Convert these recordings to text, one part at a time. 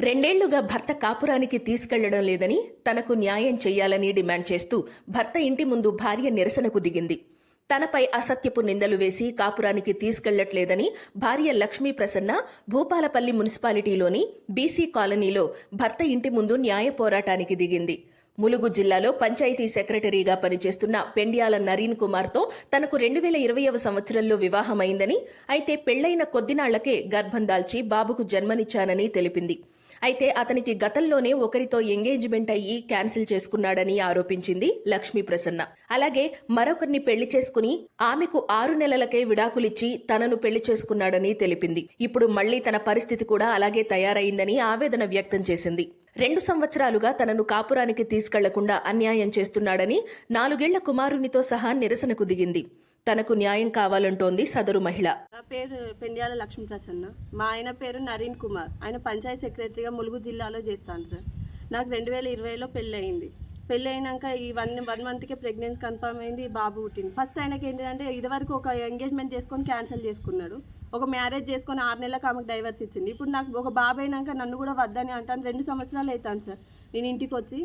రెండేళ్ళుగా భర్త కాపురానికి తీసుకెళ్ళడం లేదని తనకు న్యాయం చేయాలని డిమాండ్ చేస్తూ భర్త ఇంటి ముందు భార్య నిరసనకు దిగింది. తనపై అసత్యపు నిందలు వేసి కాపురానికి తీసుకెళ్ళట్లేదని భార్య లక్ష్మీ ప్రసన్న భూపాలపల్లి మున్సిపాలిటీలోని బీసీ కాలనీలో భర్త ఇంటి ముందు న్యాయ పోరాటానికి దిగింది. ములుగు జిల్లాలో పంచాయతీ సెక్రటరీగా పనిచేస్తున్న పెండ్యాల నరీన్ కుమార్తో తనకు రెండు వేల ఇరవైవ సంవత్సరంలో వివాహమైందని అయితే పెళ్ళైన కొద్దినాళ్ళకే గర్భం దాల్చి బాబుకు జన్మనిచ్చానని తెలిపింది. అయితే అతనికి గతంలోనే ఒకరితో ఎంగేజ్మెంట్ అయ్యి క్యాన్సిల్ చేసుకున్నాడని ఆరోపించింది లక్ష్మీ ప్రసన్న. అలాగే మరొకరిని పెళ్ళి చేసుకుని ఆమెకు ఆరు నెలలకే విడాకులిచ్చి తనను పెళ్ళి చేసుకున్నాడని తెలిపింది. ఇప్పుడు మళ్ళీ తన పరిస్థితి కూడా అలాగే తయారైందని ఆవేదన వ్యక్తం చేసింది. రెండు సంవత్సరాలుగా తనను కాపురానికి తీసుకెళ్ళకుండా అన్యాయం చేస్తున్నాడని నాలుగేళ్ళ కుమారునితో సహా నిరసనకు దిగింది. తనకు న్యాయం కావాలంటోంది సదరు మహిళ. నా పేరు పెండ్యాల లక్ష్మీ ప్రసన్న. మా ఆయన పేరు నరీన్ కుమార్. ఆయన పంచాయత్ సెక్రటరీగా ములుగు జిల్లాలో చేస్తాను సార్. నాకు రెండు వేల ఇరవైలో పెళ్ళి అయింది పెళ్ళి అయినాక ఈ వన్ వన్ మంత్కే ప్రెగ్నెన్సీ కన్ఫర్మ్ అయింది బాబు పుట్టింది ఫస్ట్ ఆయనకి ఏంటంటే ఇదివరకు ఒక ఎంగేజ్మెంట్ చేసుకొని క్యాన్సిల్ చేసుకున్నాడు. ఒక మ్యారేజ్ చేసుకొని ఆరు నెలలకు ఆమెకు డైవర్స్ ఇచ్చింది ఇప్పుడు నాకు ఒక బాబు అయినాక నన్ను కూడా వద్దని అంటాను. రెండు సంవత్సరాలు అవుతాను సార్. నేను ఇంటికి వచ్చి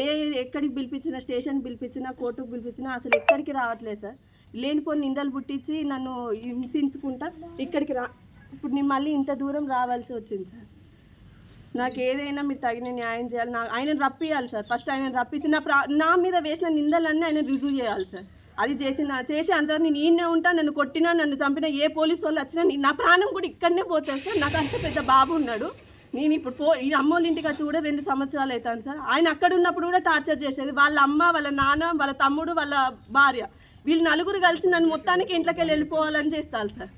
ఏ ఎక్కడికి పిలిపించినా స్టేషన్ పిలిపించినా కోర్టుకు పిలిపించినా అసలు ఎక్కడికి రావట్లేదు సార్. లేనిపోని నిందలు పుట్టించి నన్ను హింసించుకుంటా ఇక్కడికి రా. ఇప్పుడు నేను మళ్ళీ ఇంత దూరం రావాల్సి వచ్చింది సార్. నాకు ఏదైనా మీరు తగిన న్యాయం చేయాలి. నా ఆయన రప్పియాలి సార్. ఫస్ట్ ఆయన రప్పించి నా ప్రా నా మీద వేసిన నిందలన్నీ ఆయన రిజూవ్ చేయాలి సార్. అది చేసిన చేసి అంతవరకు నేను ఈయనే ఉంటా నన్ను కొట్టినా నన్ను చంపినా ఏ పోలీసు వాళ్ళు వచ్చినా నా ప్రాణం కూడా ఇక్కడనే పోతుంది సార్. నాకు అంత పెద్ద బాబు ఉన్నాడు. నేను ఇప్పుడు ఫో ఈ అమ్మోళ్ళ ఇంటికి వచ్చి కూడా రెండు సంవత్సరాలు అవుతాను సార్. ఆయన అక్కడ ఉన్నప్పుడు కూడా టార్చర్ చేసేది వాళ్ళ అమ్మ వాళ్ళ నాన్న వాళ్ళ తమ్ముడు వాళ్ళ భార్య. వీళ్ళు నలుగురు కలిసి నన్ను మొత్తానికి ఇంట్లోకి వెళ్ళి వెళ్ళిపోవాలని చేస్తారు సార్.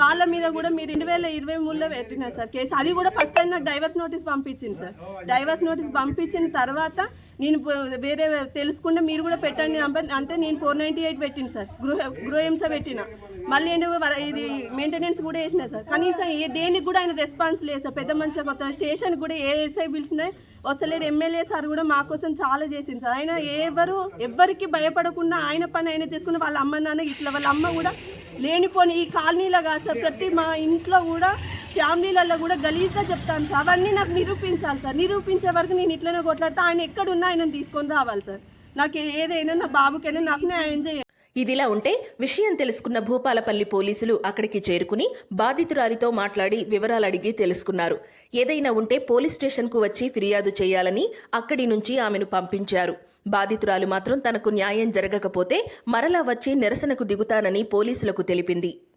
వాళ్ళ మీద కూడా మీరు రెండు వేల ఇరవై మూడులో పెట్టినారు సార్ కేసు. అది కూడా ఫస్ట్ టైం నాకు డైవర్స్ నోటీస్ పంపించింది సార్. డైవర్స్ నోటీస్ పంపించిన తర్వాత నేను వేరే తెలుసుకుంటే మీరు కూడా పెట్టండి అంటే- అంటే నేను ఫోర్ నైంటీ ఎయిట్ పెట్టిన సార్. గృహ గృహహింస పెట్టిన. మళ్ళీ ఏంటో ఇది మెయింటెనెన్స్ కూడా వేసిన సార్. కనీసం ఏ దేనికి కూడా ఆయన రెస్పాన్స్ లేదు సార్. పెద్ద మనుషులకు వస్తారు స్టేషన్ కూడా ఏ ఎస్ఐ పిలిచినా వచ్చలేదు ఎమ్మెల్యే సార్ కూడా మా కోసం చాలా చేసింది సార్. ఆయన ఎవరు ఎవ్వరికి భయపడకుండా ఆయన పని ఆయన చేసుకున్న వాళ్ళ అమ్మ నాన్న ఇట్లా వాళ్ళ అమ్మ కూడా లేనిపోని ఈ కాలనీలో కాదు సార్ ప్రతి మా ఇంట్లో కూడా ఫ్యామిలీలలో కూడా గలీజ్గా చెప్తాను సార్. అవన్నీ నాకు నిరూపించాలి సార్. నిరూపించే వరకు నేను ఇట్లనే కొట్లాడితే. ఆయన ఎక్కడున్నా ఆయన తీసుకొని రావాలి సార్. నాకు ఏదైనా నా బాబుకైనా నాకు న్యాయం చేయాలి ఇదిలా ఉంటే విషయం తెలుసుకున్న భూపాలపల్లి పోలీసులు అక్కడికి చేరుకుని బాధితురాలితో మాట్లాడి వివరాలు అడిగి తెలుసుకున్నారు. ఏదైనా ఉంటే పోలీస్ స్టేషన్కు వచ్చి ఫిర్యాదు చేయాలని అక్కడి నుంచి ఆమెను పంపించారు. బాధితురాలు మాత్రం తనకు న్యాయం జరగకపోతే మరలా వచ్చి నిరసనకు దిగుతానని పోలీసులకు తెలిపింది.